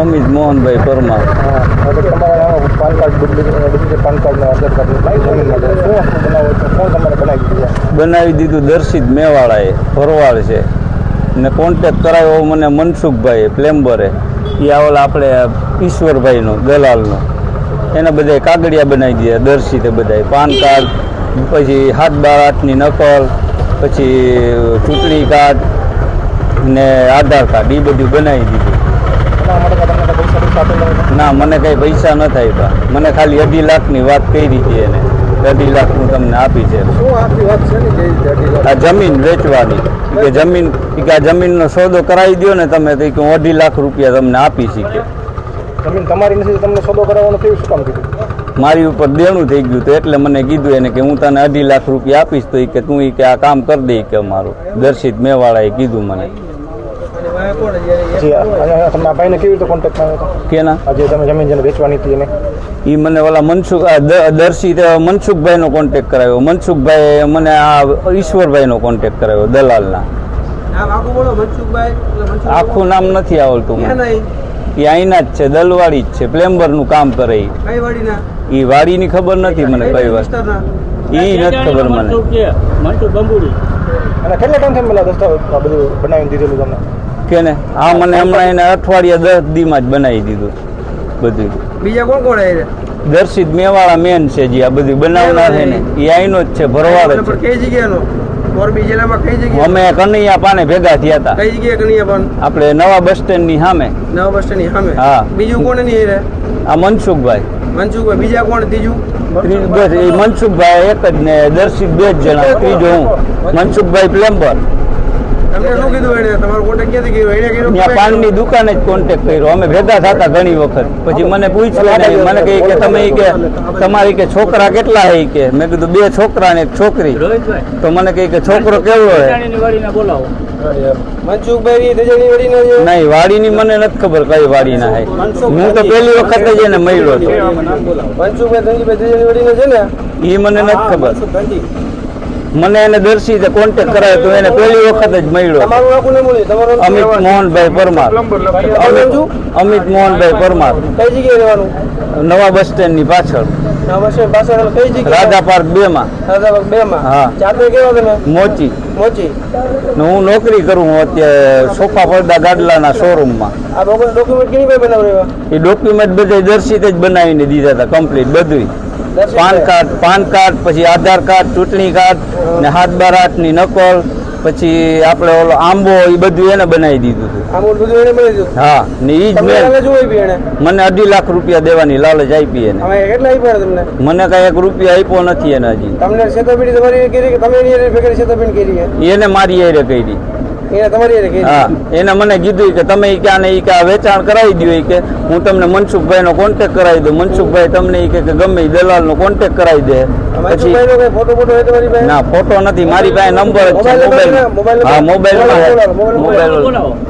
અમિત મોહનભાઈ પરમાર. બનાવો દીધી દર્શિત મેવાળાએ ભરવાડ છે. ને કોન્ટેક કરાવ્યો મને મનસુખભાઈ પ્લેમ્બરે. એ આવેલા આપણે ઈશ્વરભાઈનો, દલાલનો. એના બધાય કાગળિયા બનાવી દીધા, દર્શિતે બધાય પાન કાર્ડ, પછી હાથ બાર આઠની નકલ, પછી ચૂંટણી કાર્ડ ને આધાર કાર્ડ એ બધું બનાવી દીધું. ના મને કઈ પૈસા ન થાય મને ખાલી અઢી લાખની વાત કરી હતી એને. અઢી લાખ હું તમને આપી છે? આ જમીન વેચવાની. કે જમીન કે આ જમીનનો સોદો કરાવી દો ને તમે તો કે હું અઢી લાખ રૂપિયા તમને આપી શીખે. જમીન તમારી નથી તમને સોદો કરાવવાનું કેવું શું કામ કીધું? મારી ઉપર દેણું થઈ ગયું તો એટલે મને કીધું એને કે હું તને અઢી લાખ રૂપિયા આપીશ તો એ કે તું એ કે આ કામ કરી દે કે અમારું. દર્શિત મેવાળાએ કીધું મને. જી તમને આ ભાઈને કેવી રીતે કોન્ટેક્ટ આવ્યો હતો? કેના? આજે તમે જમીન જેને વેચવાની હતી એને. એ મને ઓલા મનસુખ આ દ- દર્શિત મનસુખભાઈનો કોન્ટેક કરાવ્યો. મનસુખભાઈ મને આ ઈશ્વરભાઈનો કોન્ટેક કરાવ્યો દલાલના. આખું બોલો મનસુખભાઈ. એટલે મનસુખ આખું નામ નથી આવડતું એ અહીંના જ છે દલવાડી જ છે પ્લેમ્બરનું કામ કરે ઈ. વાડી ની વાડીની ખબર નથી મને કઈ વાત. વિસ્તારના નથી ખબર મને. કેટલા ટાઈમ થયા પેલા દસ્તાવેજ બધું બનાવી દીધેલું તમને? કે ને આ મને હમણાં એને અઠવાડિયા દસ દીમાં જ બનાવી દીધું બધું. બીજા કોણ કોણ આવી દર્શિત મેવાળા મેન છે જે આ બધું બનાવનાર છે ને એ આઈનો જ છે ભરવાડ છે. કઈ જગ્યાનો મોરબી જિલ્લામાં કઈ જગ્યાએ? અમે કનૈયા પાને ભેગા થયા હતા. કઈ જગ્યાએ કનૈયા પણ આપણે નવા બસ સ્ટેન્ડની સામે. નવા બસ સ્ટેન્ડની સામે? હા. બીજું કોણની રે આ મનસુખભાઈ. મનસુખભાઈ. બીજા કોણ? ત્રીજું? મનસુખભાઈ. એક જ ને દર્શિત બે જ જણા. ત્રીજો હું. મનસુખભાઈ પ્લેમ્બર. પાનની દુકાને જ કોન્ટેક કર્યો. અમે ભેગા થતા ઘણી વખત. પછી મને પૂછ્યું મને કહે કે તમે કે તમારી કે છોકરા કેટલા હે કે? મેં કીધું બે છોકરા ને એક છોકરી. તો મને કહે કે છોકરો કેવો હે? નહીં વાડીની મને નથી ખબર કઈ વાડી ના હું તો પહેલી વખત જ એને મળ્યો હતો ને? એ મને નથી ખબર. મને એને દર્શી દર્શિતે કોન્ટેક કરાયો તો એને પહેલી વખત જ મળ્યો. અમિત મોહનભાઈ પરમાર. અમિત અમિત મોહનભાઈ પરમાર. કઈ જગ્યાએ રહેવાનું? નવા બસ સ્ટેન્ડની પાછળ. ના બસ સ્ટેન્ડ પાછળ કઈ જગ્યાએ? રાધા પાર્ક બે માં બે માં હા. જાતે કેવો તમે? મોચી. મોચી. હું નોકરી કરું હું અત્યારે સોફા પડદા ગાડલાના શોરૂમમાં આ ડોક્યુમેન્ટ કેવી બનાવ્યા એ ડોક્યુમેન્ટ બધા દર્શિત જ બનાવીને દીધા હતા કમ્પ્લીટ બધું પાન કાર્ડ પાન કાર્ડ પછી આધાર કાર્ડ ચૂંટણી કાર્ડ ને હાથ બાર આઠની નકલ પછી આપણે ઓલો આંબો એ બધું એને બનાવી દીધું હતું. હા ને એ જ મેં મને અઢી લાખ રૂપિયા દેવાની લાલચ આપી એને. મને કાંઈ એક રૂપિયા આપ્યો નથી એને હજી તમને એની મારી હારે કરી. એને તમારી હારે કરી હા એને મને કીધું કે તમે ક્યાં કે આને કે આ વેચાણ કરાવી દો કે હું તમને મનસુખભાઈનો કોન્ટેક કરાવી દઉં. મનસુખભાઈ તમને ઈ કે ગમે દલાલ દલાલનો કોન્ટેક કરાવી દે. પછી મનસુખભાઈ નો ફોટો ના નથી. મારી પાસે નંબર જ છે મોબાઈલ હા મોબાઈલ. મોબાઈલ